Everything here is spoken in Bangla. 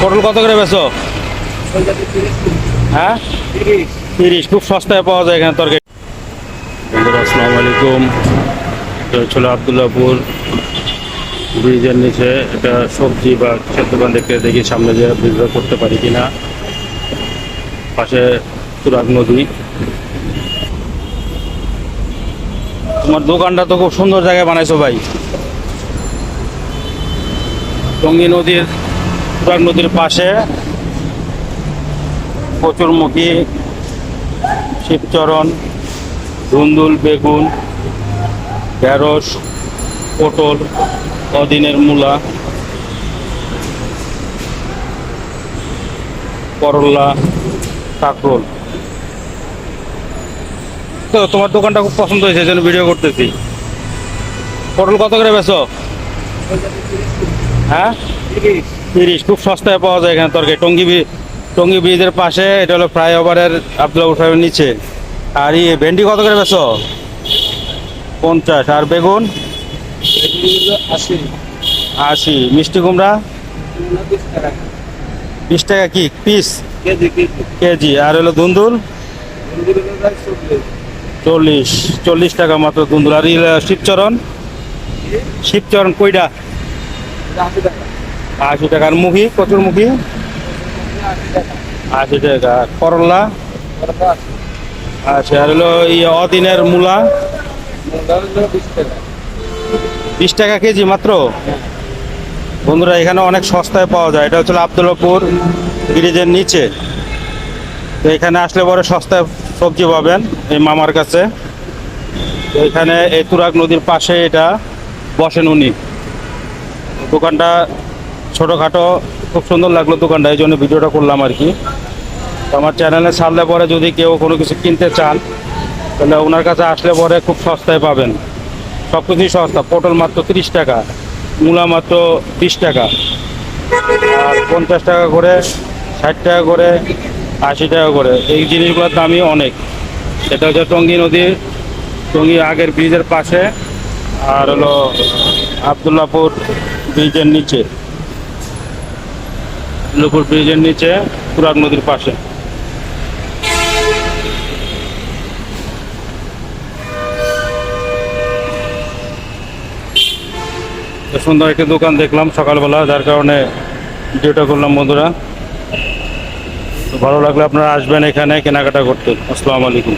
পটল কত করে বেছো হ্যাঁ? তিরিশ। খুব সস্তায় পাওয়া যায় এখানে তরকারি। বন্ধুরা, আসসালামু আলাইকুম। হচ্ছিল আবদুল্লাপুর ব্রিজের নিচে এটা সবজি বা কিসের দোকান দেখতে দেখি সামনে যে বিক্রি করতে পারি কিনা। পাশে তুরাগ নদী। তোমার দোকানটা তো খুব সুন্দর জায়গায় বানাইছো ভাই। টঙ্গী নদীর তুরাগ নদীর পাশে কচুরমুখী শিবচরণ, ধুন্দুল, বেগুন, ঢেঁড়স, পটল অদিনের মূলা, করলা, কাঁকরোল। তো তোমার দোকানটা খুব পছন্দ হয়েছে জন্য ভিডিও করতেছি। পটল কত করে বেছো হ্যাঁ? তিরিশ, খুব সস্তায় পাওয়া যায় এখানে তরকারি। টঙ্গি টঙ্গি ব্রিজের পাশে, এটা হলো ফ্লাইওভারের আবদুল্লাপুর সাহেবের নিচে। আর ইয়ে ভেন্ডি কত করে বেছো পঞ্চাশ। আর বেগুন? আশি। মিষ্টি কুমড়া? বিশ টাকা কি? পিস? কেজি। আর হলো ধুন্দুল চল্লিশ। চল্লিশ টাকা মাত্র ধুন্দুল আর শিবচরণ? শিবচরণ কইটা আশি টাকা আর মুখী কচুর মুখী। আশি টাকা, করলা। আচ্ছা আর হলো ইয়ে অদিনের মূলা। বিশ টাকা কেজি মাত্র? বন্ধুরা, এখানে অনেক সস্তায় পাওয়া যায়। এটা হচ্ছে আবদুল্লাপুর ব্রিজের নিচে। তো এখানে আসলে পরে সস্তায় সবজি পাবেন এই মামার কাছে। তো এখানে এই তুরাগ নদীর পাশে এটা বসেন উনি। দোকানটা ছোটোখাটো, খুব সুন্দর লাগল দোকানটা, এই জন্য ভিডিওটা করলাম আর কি। আমার চ্যানেলে ছাড়লে পরে যদি কেউ কোনো কিছু কিনতে চান, তাহলে ওনার কাছে আসলে পরে খুব সস্তায় পাবেন। সব কিছুই সস্তা, পটল মাত্র তিরিশ টাকা, মূলা মাত্র বিশ টাকা, আর পঞ্চাশ টাকা করে, ষাট টাকা করে, আশি টাকা করে, এই জিনিসগুলোর দামই অনেক। এটা হচ্ছে টঙ্গী নদীর, টঙ্গী আগের ব্রিজের পাশে, আর হলো আবদুল্লাপুর ব্রিজের নিচে। আবদুল্লাপুর ব্রিজের নিচে তুরাগ নদীর পাশে। সুন্দর একটি দোকান দেখলাম সকালবেলা, যার কারণে ভিডিওটা করলাম বন্ধুরা। ভালো লাগলে আপনারা আসবেন এখানে কেনাকাটা করতে। আসসালামু আলাইকুম।